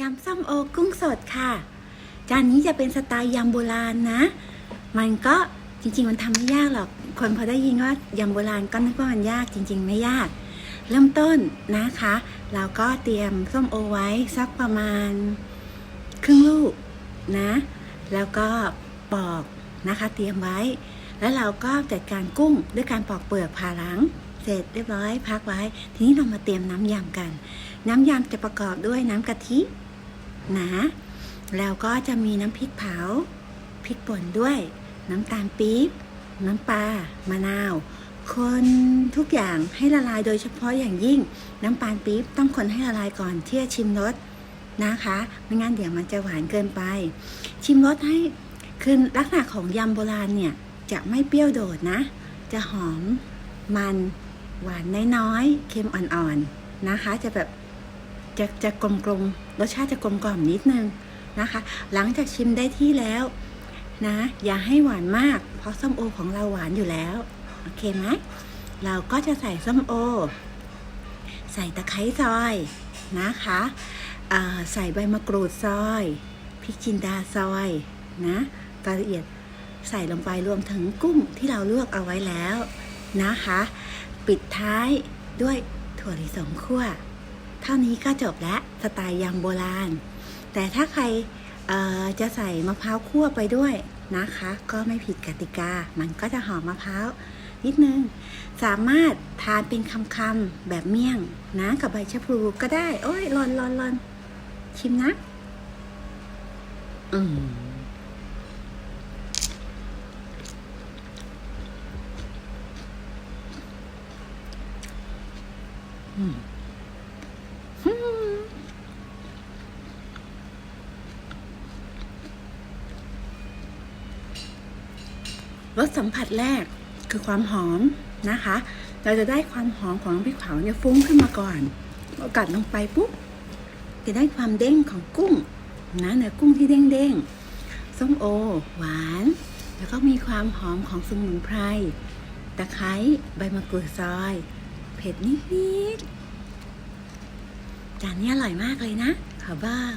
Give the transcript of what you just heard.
ยำส้มโอกุ้งสดค่ะ จานนี้จะเป็นสไตล์ยำโบราณนะ มันก็จริง ๆ มันทำไม่ยากหรอก คนพอได้ยินว่ายำโบราณก็นึกว่ามันยากจริง ๆ ไม่ยาก เริ่มต้นนะคะ เราก็เตรียมส้มโอไว้สักประมาณครึ่งลูกนะ แล้วก็ปอกนะคะเตรียมไว้ แล้วเราก็จัดการกุ้งด้วยการปอกเปลือกผ่าหลัง เสร็จเรียบร้อยพักไว้ ทีนี้เรามาเตรียมน้ำยำกัน น้ำยำจะประกอบด้วยน้ำกะทิ นะ แล้วก็จะมีน้ำพริกเผา พริกป่นด้วย น้ำตาลปี๊บ น้ำปลา มะนาว คนทุกอย่างให้ละลายโดยเฉพาะอย่างยิ่ง น้ำตาลปี๊บต้องคนให้ละลายก่อนที่จะชิมรสนะคะ ไม่งั้นเดี๋ยวมันจะหวานเกินไป ชิมรสให้คือลักษณะของยำโบราณเนี่ยจะไม่เปรี้ยวโดดนะ จะหอมมันหวานน้อยๆ เค็มอ่อนๆนะคะ จะแบบจะจะกลมกลมๆ รสชาติจะกลมกล่อมนิดนึงนะคะ หลังจากชิมได้ที่แล้วนะ อย่าให้หวานมาก เพราะส้มโอของเราหวานอยู่แล้ว โอเคไหมเราก็จะใส่ส้มโอ ใส่ตะไคร้ซอยนะคะใส่ใบมะกรูดซอยพริกจินดาซอยนะรายละเอียดใส่ลงไปรวมถึงกุ้งที่เราลวกเอาไว้แล้วนะคะ ปิดท้ายด้วยถั่วลิสงคั่ว เท่านี้ก็จบแล้วสไตล์ยำโบราณ แต่ถ้าใครจะใส่มะพร้าวคั่วไปด้วยนะคะ ก็ไม่ผิดกติกา มันก็จะหอมมะพร้าวนิดนึง สามารถทานเป็นคำๆแบบเมี่ยงนะกับใบชะพลูก็ได้ โอ้ยร้อนร้อนร้อนชิมนะ อืมอืม รสสัมผัสแรกคือความหอมนะคะ เราจะได้ความหอมของพริกเผาเนี่ยฟุ้งขึ้นมาก่อนพอกัดลงไปปุ๊บจะได้ความเด้งของกุ้งนะเนื้อกุ้งที่เด้งเด้งๆส้มโอ หวาน แล้วก็มีความหอมของสมุนไพรตะไคร้ใบมะกรูดซอย เผ็ดนิดๆจานนี้อร่อยมากเลยนะขอบอก